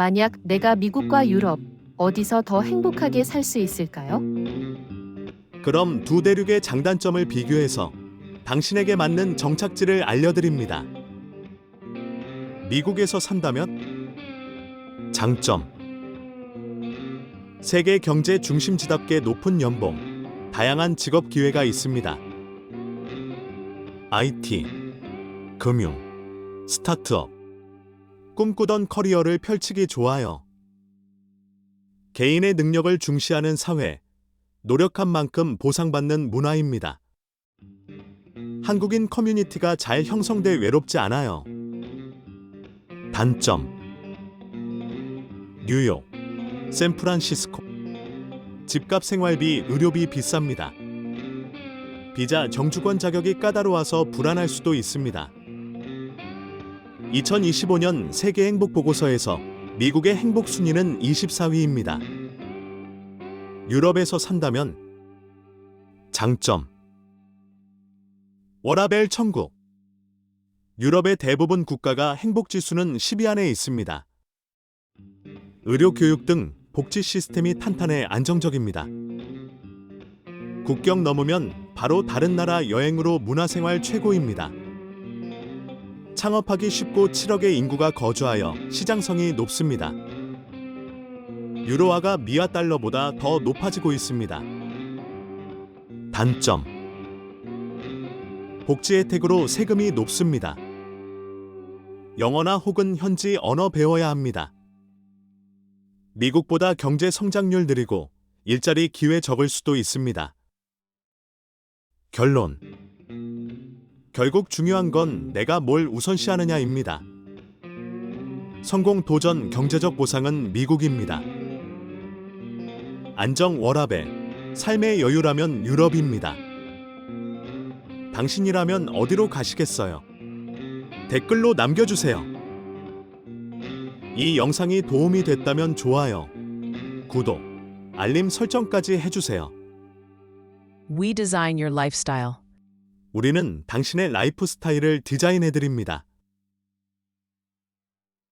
만약 내가 미국과 유럽 어디서 더 행복하게 살 수 있을까요? 그럼 두 대륙의 장단점을 비교해서 당신에게 맞는 정착지를 알려드립니다. 미국에서 산다면 장점 세계 경제 중심지답게 높은 연봉, 다양한 직업 기회가 있습니다. IT, 금융, 스타트업, 꿈꾸던 커리어를 펼치기 좋아요. 개인의 능력을 중시하는 사회, 노력한 만큼 보상받는 문화입니다. 한국인 커뮤니티가 잘 형성돼 외롭지 않아요. 단점 뉴욕, 샌프란시스코 집값 생활비, 의료비 비쌉니다. 비자 정주권 자격이 까다로워서 불안할 수도 있습니다. 2025년 세계 행복 보고서에서 미국의 행복 순위는 24위입니다. 유럽에서 산다면 장점 워라벨 천국 유럽의 대부분 국가가 행복 지수는 10위 안에 있습니다. 의료 교육 등 복지 시스템이 탄탄해 안정적입니다. 국경 넘으면 바로 다른 나라 여행으로 문화생활 최고입니다. 창업하기 쉽고 7억의 인구가 거주하여 시장성이 높습니다. 유로화가 미화 달러보다 더 높아지고 있습니다. 단점 복지 혜택으로 세금이 높습니다. 영어나 혹은 현지 언어 배워야 합니다. 미국보다 경제 성장률 느리고 일자리 기회 적을 수도 있습니다. 결론 결국 중요한 건 내가 뭘 우선시하느냐입니다. 성공 도전 경제적 보상은 미국입니다. 안정 워라벨, 삶의 여유라면 유럽입니다. 당신이라면 어디로 가시겠어요? 댓글로 남겨주세요. 이 영상이 도움이 됐다면 좋아요, 구독, 알림 설정까지 해주세요. We design your lifestyle. 우리는 당신의 라이프 스타일을 디자인해드립니다.